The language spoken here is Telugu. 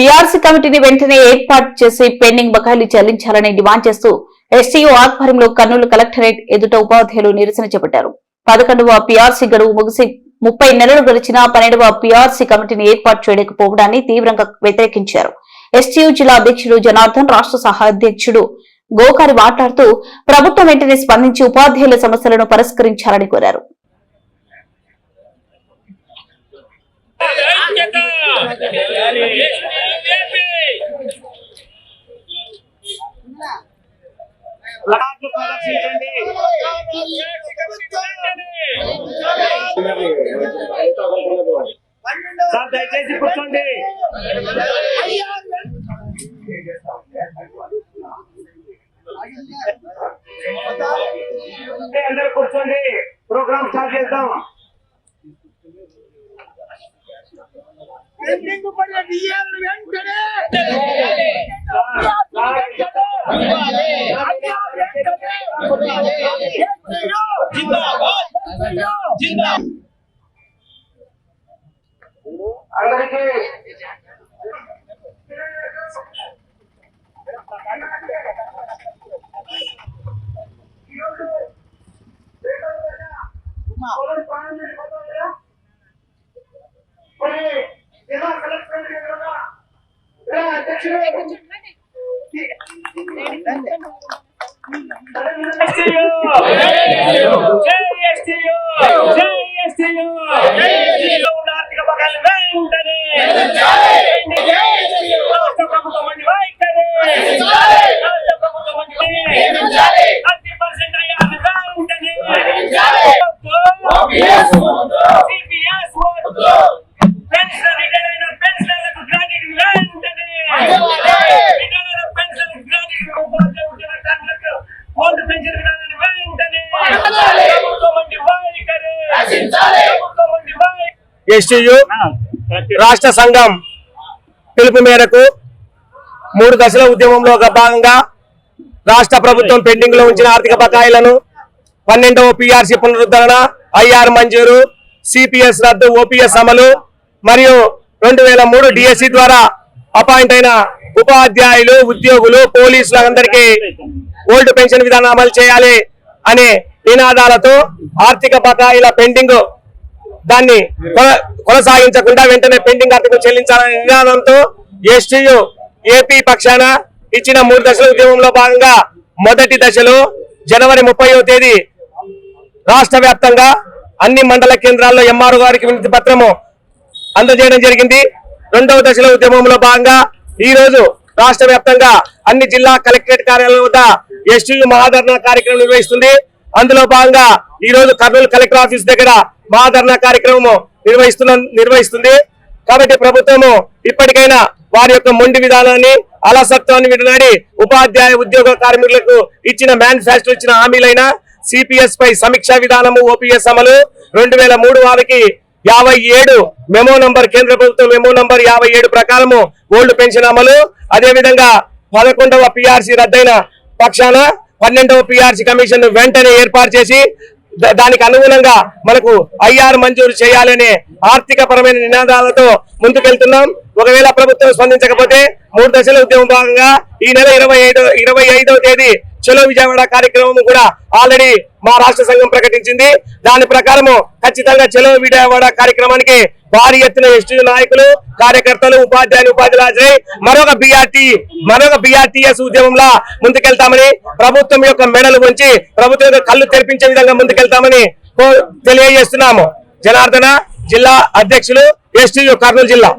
పీఆర్సీ కమిటీని వెంటనే ఏర్పాటు చేసి పెండింగ్ బకాయిలు చెల్లించాలని డిమాండ్ చేస్తూ ఎస్టీఓ ఆధ్వర్యంలో కర్నూలు కలెక్టరేట్ ఎదుట ఉపాధ్యాయులు నిరసన చేపట్టారు. పదకొండవ పీఆర్సీ గడువు ముగిసి ముప్పై నెలలు గడిచినా పన్నెండవ పీఆర్సీ కమిటీని ఏర్పాటు చేయలేకపోవడాన్ని తీవ్రంగా వ్యతిరేకించారు. ఎస్టీయూ జిల్లా అధ్యక్షుడు జనార్దన్ రాష్ట్ర సహాధ్యక్షుడు గోకారి మాట్లాడుతూ ప్రభుత్వం వెంటనే స్పందించి ఉపాధ్యాయుల సమస్యలను పరిష్కరించాలని కోరారు. ఐక్యత ప్లాట్లు ప్రదర్శించండి సార్ దయచేసి కూర్చోండి అంటే అందరూ కూర్చోండి ప్రోగ్రామ్ స్టార్ట్ చేద్దాం అందరికీ ఆర్థిక పగాలు వెంటనే రాష్ట్ర ప్రభుత్వం వంటి వైఖరి రాష్ట్ర ప్రభుత్వం వంటి వైఖరి థర్టీ పర్సెంట్ అయ్యారు వెంటనే ఎస్టీయు రాష్ట్ర సంఘం పిలుపు మేరకు మూడు దశల ఉద్యమంలో ఒక భాగంగా రాష్ట్ర ప్రభుత్వం పెండింగ్లో ఉంచిన ఆర్థిక బకాయిలను పన్నెండవ పిఆర్సీ పునరుద్ధరణ ఐఆర్ మంజూరు సిపిఎస్ రద్దు ఓపీఎస్ అమలు మరియు రెండు వేల మూడు డిఎస్సి ద్వారా అపాయింట్ అయిన ఉపాధ్యాయులు ఉద్యోగులు పోలీసులందరికీ ఓల్డ్ పెన్షన్ విధానం అమలు చేయాలి అనే నినాదాలతో ఆర్థిక బకాయిల పెండింగ్ దాన్ని కొన- కొనసాగించకుండా వెంటనే పెండింగ్ ఆర్థిక చెల్లించాలనే నినాదంతో ఎస్టీయు ఏపీ పక్షాన ఇచ్చిన మూడు దశల ఉద్యమంలో భాగంగా మొదటి దశలో జనవరి ముప్పైవ తేదీ రాష్ట్ర అన్ని మండల కేంద్రాల్లో ఎంఆర్ఓ గారికి వినతి పత్రము అందజేయడం జరిగింది. రెండవ దశల ఉద్యమంలో భాగంగా ఈ రోజు రాష్ట్ర వ్యాప్తంగా అన్ని జిల్లా కలెక్టరేట్ కార్యాలయం వద్ద ఎస్టీయు మహాధరణ కార్యక్రమం నిర్వహిస్తుంది. అందులో భాగంగా ఈ రోజు కర్నూలు కలెక్టర్ ఆఫీస్ దగ్గర మహాధరణ కార్యక్రమం నిర్వహిస్తున్న నిర్వహిస్తుంది. కాబట్టి ప్రభుత్వము ఇప్పటికైనా వారి యొక్క మొండి విధానాన్ని అలసత్వాన్ని విడనాడి ఉపాధ్యాయ ఉద్యోగ కార్మికులకు ఇచ్చిన మేనిఫెస్టో ఇచ్చిన హామీలైన సిపిఎస్ పై సమీక్షా విధానము ఓపీఎస్ అమలు రెండు వేల మూడు వారికి యాభై ఏడు మెమో నంబర్ కేంద్ర ప్రభుత్వం మెమో నంబర్ యాభై ఏడు ప్రకారము ఓల్డ్ పెన్షన్ అమలు. అదే విధంగా పదకొండవ పిఆర్సీ రద్దయిన పక్షాన పన్నెండవ పిఆర్సీ కమిషన్ వెంటనే ఏర్పాటు చేసి దానికి అనుగుణంగా మనకు ఐఆర్ మంజూరు చేయాలనే ఆర్థిక పరమైన నినాదాలతో ముందుకెళ్తున్నాం. ఒకవేళ ప్రభుత్వం స్పందించకపోతే మూడు దశల ఉద్యమం భాగంగా ఈ నెల ఇరవై ఐదో ఇరవై ఐదవ తేదీ చలో విజయవాడ కార్యక్రమం కూడా ఆల్రెడీ మా రాష్ట్ర సంఘం ప్రకటించింది. దాని ప్రకారము ఖచ్చితంగా చలో విజయవాడ కార్యక్రమానికి భారీ ఎత్తున ఎస్టీ నాయకులు కార్యకర్తలు ఉపాధ్యాయులు ఉపాధ్యాయులు హాజరై మరొక బిఆర్టీ మరొక బిఆర్టీఎస్ ఉద్యమంలా ముందుకెళ్తామని ప్రభుత్వం యొక్క మెడలు ఉంచి ప్రభుత్వం యొక్క కళ్ళు తెరిపించే విధంగా ముందుకెళ్తామని తెలియజేస్తున్నాము. జనార్దన జిల్లా అధ్యక్షులు ఎస్టీ కర్నూలు జిల్లా.